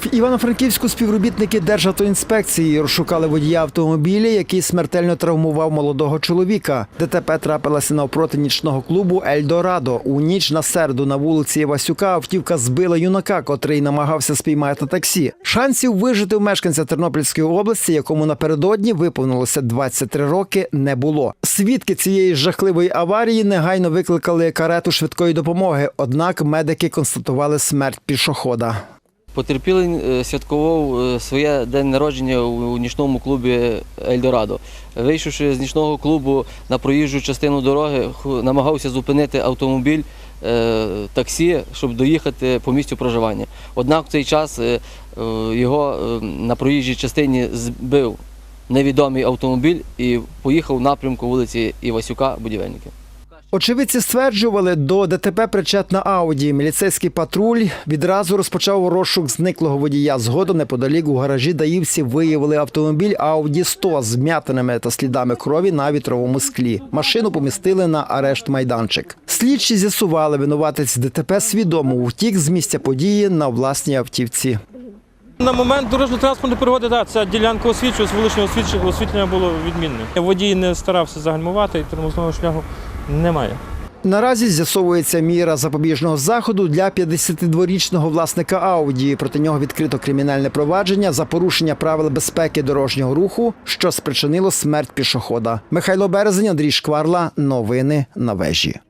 В Івано-Франківську співробітники Державтоінспекції розшукали водія автомобіля, який смертельно травмував молодого чоловіка. ДТП трапилося навпроти нічного клубу Ельдорадо. У ніч на середу на вулиці Васюка автівка збила юнака, котрий намагався спіймати таксі. Шансів вижити у мешканця Тернопільської області, якому напередодні виповнилося 23 роки, не було. Свідки цієї жахливої аварії негайно викликали карету швидкої допомоги. Однак медики констатували смерть пішохода. Потерпілий е, святкував е, своє день народження у нічному клубі Ельдорадо. Вийшовши з нічного клубу на проїжджу частину дороги, намагався зупинити автомобіль е, таксі, щоб доїхати по місцю проживання. Однак в цей час його на проїжджій частині збив невідомий автомобіль і поїхав в напрямку вулиці Івасюка, будівельників. Очевидці стверджували, до ДТП причетна Ауді. Міліцейський патруль відразу розпочав розшук зниклого водія. Згодом неподалік у гаражі Даївці виявили автомобіль Ауді 100 з м'ятинами та слідами крові на вітровому склі. Машину помістили на арешт майданчик. Слідчі з'ясували, винуватець ДТП свідомо втік з місця події на власній автівці. На момент дорожньо-транспортної пригоди, так, ця ділянка освічувалась, вуличне освітлення було відмінне. Водій не старався загальмувати і тормозного шляху немає. Наразі з'ясовується міра запобіжного заходу для 52-річного власника Ауді. Проти нього відкрито кримінальне провадження за порушення правил безпеки дорожнього руху, що спричинило смерть пішохода. Михайло Березень, Андрій Шкварла. Новини на вежі.